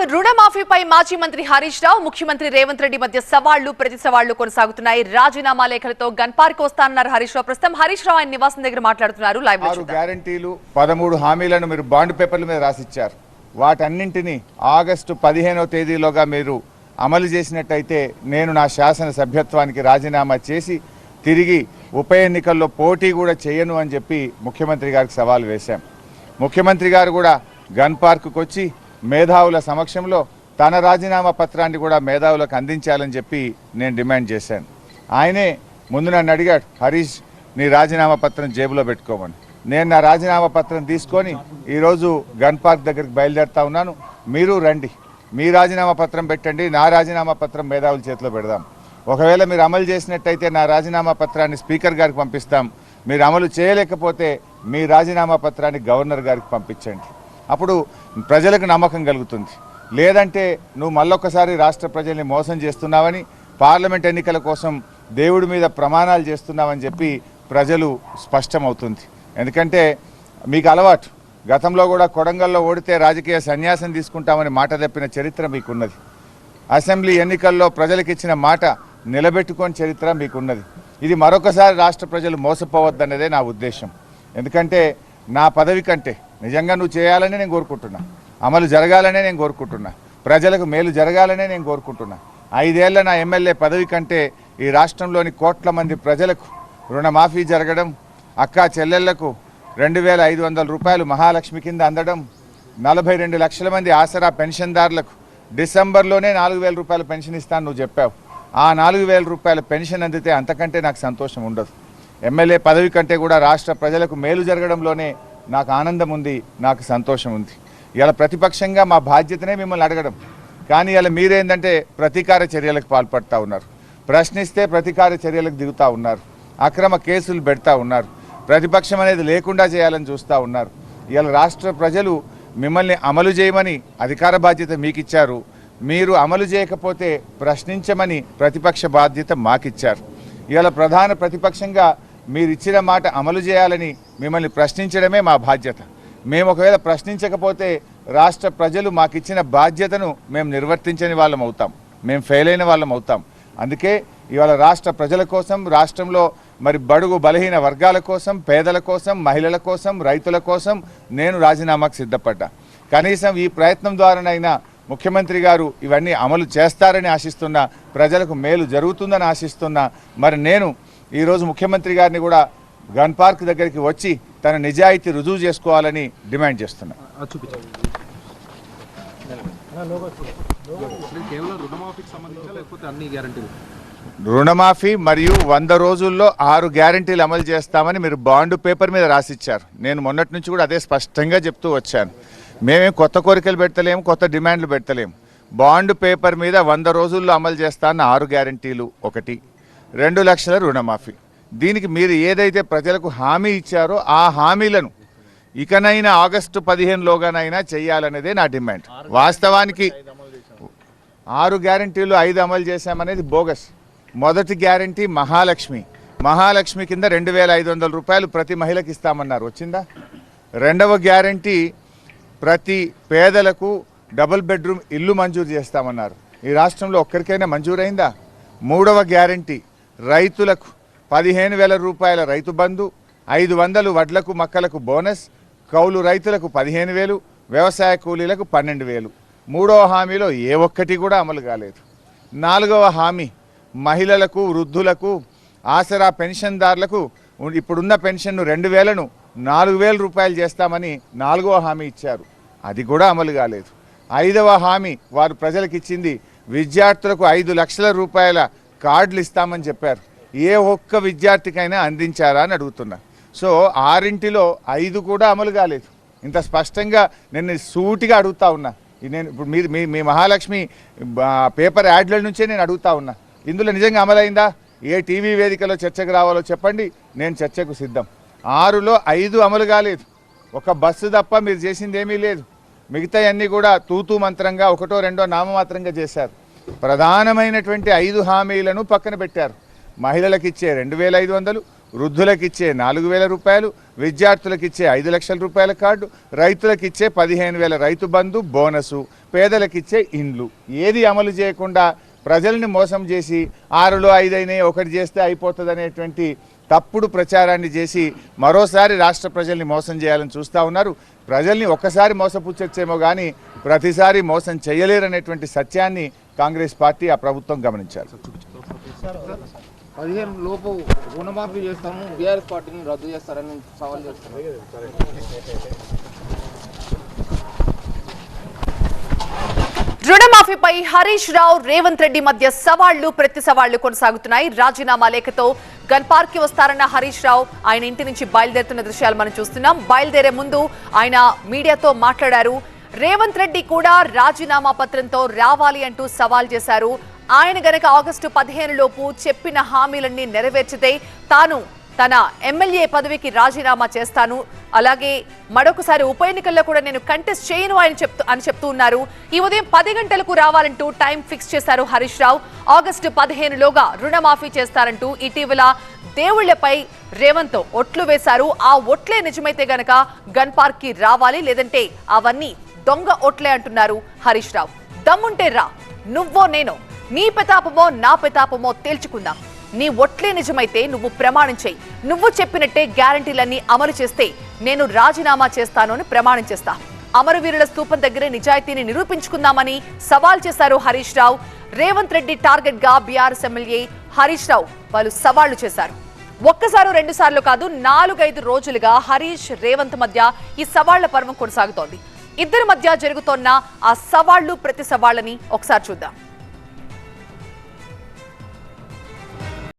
Back రుణమాఫీపై మాజీ మంత్రి హరీష్ రావు ముఖ్యమంత్రి రేవంత్ రెడ్డి మధ్య సవాళ్ళు ప్రతి సవాళ్ళు కొనసాగుతున్నాయి. రాజీనామా లేఖలతో గన్ పార్క్ వస్తానన్నారు హరీష్ రావు. ప్రస్తుతం హరీష్ రావు ఆయన నివాసం దగ్గర మాట్లాడుతున్నారు. లైవ్. గ్యారంటీలు పదమూడు హామీలను మీరు బాండ్ పేపర్ల మీద రాసిచ్చారు. వాటన్నింటినీ ఆగస్టు పదిహేనవ తేదీలోగా మీరు అమలు చేసినట్టయితే నేను నా శాసన సభ్యత్వానికి రాజీనామా చేసి తిరిగి ఉప ఎన్నికల్లో పోటీ కూడా చేయను అని చెప్పి ముఖ్యమంత్రి గారికి సవాల్ వేశాం. ముఖ్యమంత్రి గారు కూడా గన్ పార్కుకు వచ్చి మేధావుల సమక్షంలో తన రాజీనామా పత్రాన్ని కూడా మేధావులకు అందించాలని చెప్పి నేను డిమాండ్ చేశాను. ఆయనే ముందు నన్ను అడిగాడు హరీష్ నీ రాజీనామా పత్రం జేబులో పెట్టుకోమని. నేను నా రాజీనామా పత్రం తీసుకొని ఈరోజు గన్ పార్క్ దగ్గరికి బయలుదేరుతా ఉన్నాను. మీరు రండి. మీ రాజీనామా పత్రం పెట్టండి నా రాజీనామా పత్రం మేధావుల చేతిలో పెడదాం. ఒకవేళ మీరు అమలు చేసినట్టయితే నా రాజీనామా పత్రాన్ని స్పీకర్ గారికి పంపిస్తాం. మీరు అమలు చేయలేకపోతే మీ రాజీనామా పత్రాన్ని గవర్నర్ గారికి పంపించండి. అప్పుడు ప్రజలకు నమ్మకం కలుగుతుంది. లేదంటే నువ్వు మళ్ళొక్కసారి రాష్ట్ర ప్రజల్ని మోసం చేస్తున్నావని పార్లమెంట్ ఎన్నికల కోసం దేవుడి మీద ప్రమాణాలు చేస్తున్నావని చెప్పి ప్రజలు స్పష్టమవుతుంది. ఎందుకంటే మీకు అలవాటు. గతంలో కూడా కొడంగల్లో ఓడితే రాజకీయ సన్యాసం తీసుకుంటామని మాట తప్పిన చరిత్ర మీకున్నది. అసెంబ్లీ ఎన్నికల్లో ప్రజలకు ఇచ్చిన మాట నిలబెట్టుకొని చరిత్ర మీకున్నది. ఇది మరొకసారి రాష్ట్ర ప్రజలు మోసపోవద్దన్నదే నా ఉద్దేశం. ఎందుకంటే నా పదవి కంటే నిజంగా నువ్వు చేయాలని నేను కోరుకుంటున్నా. అమలు జరగాలనే నేను కోరుకుంటున్నా. ప్రజలకు మేలు జరగాలనే నేను కోరుకుంటున్నా. ఐదేళ్ళ నా ఎమ్మెల్యే పదవి కంటే ఈ రాష్ట్రంలోని కోట్ల మంది ప్రజలకు రుణమాఫీ జరగడం అక్కా చెల్లెళ్ళకు రెండు వేల ఐదు వందల రూపాయలు మహాలక్ష్మి కింద అందడం నలభై రెండు లక్షల మంది ఆసరా పెన్షన్దారులకు డిసెంబర్లోనే నాలుగు వేల రూపాయల పెన్షన్ ఇస్తాను నువ్వు చెప్పావు. ఆ నాలుగు వేల రూపాయల పెన్షన్ అందితే అంతకంటే నాకు సంతోషం ఉండదు. ఎమ్మెల్యే పదవి కంటే కూడా రాష్ట్ర ప్రజలకు మేలు జరగడంలోనే నాకు ఆనందం ఉంది నాకు సంతోషం ఉంది. ఇలా ప్రతిపక్షంగా మా బాధ్యతనే మిమ్మల్ని అడగడం. కానీ ఇలా మీరేందంటే ప్రతీకార చర్యలకు పాల్పడతా ఉన్నారు. ప్రశ్నిస్తే ప్రతీకార చర్యలకు దిగుతా ఉన్నారు. అక్రమ కేసులు పెడతా ఉన్నారు. ప్రతిపక్షం అనేది లేకుండా చేయాలని చూస్తూ ఉన్నారు. ఇలా రాష్ట్ర ప్రజలు మిమ్మల్ని అమలు చేయమని అధికార బాధ్యత మీకిచ్చారు. మీరు అమలు చేయకపోతే ప్రశ్నించమని ప్రతిపక్ష బాధ్యత మాకిచ్చారు. ఇవాళ ప్రధాన ప్రతిపక్షంగా మీరు ఇచ్చిన మాట అమలు చేయాలని మిమ్మల్ని ప్రశ్నించడమే మా బాధ్యత. మేము ఒకవేళ ప్రశ్నించకపోతే రాష్ట్ర ప్రజలు మాకిచ్చిన బాధ్యతను మేము నిర్వర్తించని వాళ్ళం అవుతాం. మేము ఫెయిల్ అయిన వాళ్ళం అవుతాం. అందుకే ఇవాళ రాష్ట్ర ప్రజల కోసం రాష్ట్రంలో మరి బడుగు బలహీన వర్గాల కోసం పేదల కోసం మహిళల కోసం రైతుల కోసం నేను రాజీనామాకు సిద్ధపడ్డా. కనీసం ఈ ప్రయత్నం ద్వారానైనా ముఖ్యమంత్రి గారు ఇవన్నీ అమలు చేస్తారని ఆశిస్తున్నా ప్రజలకు మేలు జరుగుతుందని ఆశిస్తున్నా మరి నేను ఈరోజు ముఖ్యమంత్రి గారిని కూడా గన్ పార్క్ దగ్గరికి వచ్చి తన నిజాయితీ రుజువు చేసుకోవాలని డిమాండ్ చేస్తున్నా. అది చూపించండి. ఇప్పుడు కేవలం రుణమాఫీకి సంబంధించి లేకపోతే అన్ని గ్యారంటీలు రుణమాఫీ మరియు వంద రోజుల్లో ఆరు గ్యారంటీలు అమలు చేస్తామని మీరు బాండ్ పేపర్ మీద రాసిచ్చారు. నేను మొన్నటి నుంచి కూడా అదే స్పష్టంగా చెప్తూ వచ్చాను. మేమేం కొత్త కోరికలు పెట్టలేము కొత్త డిమాండ్లు పెట్టలేము. బాండ్ పేపర్ మీద వంద రోజుల్లో అమలు చేస్తాన్న ఆరు గ్యారంటీలు ఒకటి. రెండు లక్షల రుణమాఫీ. దీనికి మీరు ఏదైతే ప్రజలకు హామీ ఇచ్చారో ఆ హామీలను ఇకనైనా ఆగస్టు పదిహేనులోగానైనా చేయాలనేదే నా డిమాండ్. వాస్తవానికి ఆరు గ్యారంటీలు ఐదు అమలు చేశామనేది బోగస్. మొదటి గ్యారంటీ మహాలక్ష్మి. మహాలక్ష్మి కింద రెండు వేల ఐదు వందల రూపాయలు ప్రతి మహిళకి ఇస్తామన్నారు. వచ్చిందా? రెండవ గ్యారంటీ ప్రతి పేదలకు డబుల్ బెడ్రూమ్ ఇల్లు మంజూరు చేస్తామన్నారు. ఈ రాష్ట్రంలో ఒక్కరికైనా మంజూరైందా? మూడవ గ్యారంటీ రైతులకు పదిహేను వేల రూపాయల రైతు బంధు ఐదు వందలు వడ్లకు మక్కలకు బోనస్ కౌలు రైతులకు పదిహేను వేలు వ్యవసాయ కూలీలకు పన్నెండు వేలు. మూడవ హామీలో ఏ ఒక్కటి కూడా అమలు కాలేదు. నాలుగవ హామీ మహిళలకు వృద్ధులకు ఆసరా పెన్షన్దారులకు ఇప్పుడున్న పెన్షన్ను రెండు వేలను నాలుగు వేల రూపాయలు చేస్తామని నాలుగవ హామీ ఇచ్చారు. అది కూడా అమలు కాలేదు. ఐదవ హామీ వారు ప్రజలకు ఇచ్చింది విద్యార్థులకు ఐదు లక్షల రూపాయల కార్డులు ఇస్తామని చెప్పారు. ఏ ఒక్క విద్యార్థికైనా అందించారా అని అడుగుతున్నా. సో ఆరింటిలో ఐదు కూడా అమలు కాలేదు. ఇంత స్పష్టంగా నేను సూటిగా అడుగుతా ఉన్నా. నేను ఇప్పుడు మీరు మీ మీ మహాలక్ష్మి పేపర్ యాడ్ల నుంచే నేను అడుగుతా ఉన్నా. ఇందులో నిజంగా అమలైందా? ఏ టీవీ వేదికలో చర్చకు రావాలో చెప్పండి. నేను చర్చకు సిద్ధం. ఆరులో ఐదు అమలు కాలేదు. ఒక బస్సు తప్ప మీరు చేసింది ఏమీ లేదు. మిగతా అన్నీ కూడా తూతూ మంత్రంగా ఒకటో రెండో నామమాత్రంగా చేశారు. ప్రధానమైనటువంటి ఐదు హామీలను పక్కన పెట్టారు. మహిళలకు ఇచ్చే రెండు వేల ఐదు వందలు వృద్ధులకు ఇచ్చే నాలుగు వేల రూపాయలు విద్యార్థులకు ఇచ్చే ఐదు లక్షల రూపాయల కార్డు రైతులకు ఇచ్చే పదిహేను వేల రైతు బంధు బోనసు పేదలకు ఇచ్చే ఇండ్లు. ఏది అమలు చేయకుండా ప్రజల్ని మోసం చేసి ఆరులో ఐదైనాయి ఒకటి చేస్తే అయిపోతుంది అనేటువంటి తప్పుడు ప్రచారాన్ని చేసి మరోసారి రాష్ట్ర ప్రజల్ని మోసం చేయాలని చూస్తూ ఉన్నారు. ప్రజల్ని ఒక్కసారి మోసపుచ్చొచ్చేమో కానీ ప్రతిసారి మోసం చేయలేరనేటువంటి సత్యాన్ని కాంగ్రెస్ పార్టీ ఆ ప్రభుత్వం గమనించారు. పదిహేను లోపు రుణమాఫీ చేస్తాము బీఆర్ఎస్ పార్టీని రద్దు చేస్తారని సవాల్ చేస్తాను రుణమాఫీపై హరీష్ రావు రేవంత్ రెడ్డి మధ్య సవాళ్ళు ప్రతి సవాళ్ళు కొనసాగుతున్నాయి. రాజీనామా లేఖతో గన్ పార్క్కి వస్తారన్న హరీష్ రావు ఆయన ఇంటి నుంచి బయలుదేరుతున్న దృశ్యాలు మనం చూస్తున్నాం. బయలుదేరే ముందు ఆయన మీడియాతో మాట్లాడారు. రేవంత్ రెడ్డి కూడా రాజీనామా పత్రంతో రావాలి అంటూ సవాల్ చేశారు. ఆయన గనక ఆగస్టు పదిహేను లోపు చెప్పిన హామీలన్నీ నెరవేర్చితే తాను తన ఎమ్మెల్యే పదవికి రాజీనామా చేస్తాను. అలాగే మరొకసారి ఉప ఎన్నికల్లో కూడా నేను కంటెస్ట్ చేయను అని చెప్తూ అని చెప్తూ ఉన్నారు. ఈ ఉదయం పది గంటలకు రావాలంటూ టైం ఫిక్స్ చేశారు హరీష్ రావు. ఆగస్టు పదిహేనులోగా రుణమాఫీ చేస్తారంటూ ఇటీవల దేవుళ్ళపై రేవంత్ ఒట్లు వేశారు. ఆ ఒట్లే నిజమైతే గనక గన్ పార్క్కి రావాలి లేదంటే అవన్నీ దొంగ ఒట్లే అంటున్నారు హరీష్ రావు. దమ్ముంటే రా. నువ్వో నేనో. నీ పితాపమో నా పితాపమో తేల్చుకుందాం. నీ ఒట్లే నిజమైతే నువ్వు ప్రమాణం చేయి. నువ్వు చెప్పినట్టే గ్యారంటీలన్నీ అమలు చేస్తే నేను రాజీనామా చేస్తాను అని ప్రమాణం చేస్తా. అమరవీరుల స్థూపం దగ్గరే నిజాయితీని నిరూపించుకుందామని సవాల్ చేశారు హరీష్ రావు. రేవంత్ రెడ్డి టార్గెట్గా బీఆర్ఎస్ ఎమ్మెల్యే హరీష్ రావు వాళ్ళు సవాళ్ళు చేశారు. ఒక్కసారో రెండు సార్లు కాదు నాలుగైదు రోజులుగా హరీష్ రేవంత్ మధ్య ఈ సవాళ్ళ పర్వం కొనసాగుతోంది. ఇద్దరి మధ్య జరుగుతోన్న ఆ సవాళ్ళు ప్రతి సవాళ్ళని ఒకసారి చూద్దాం.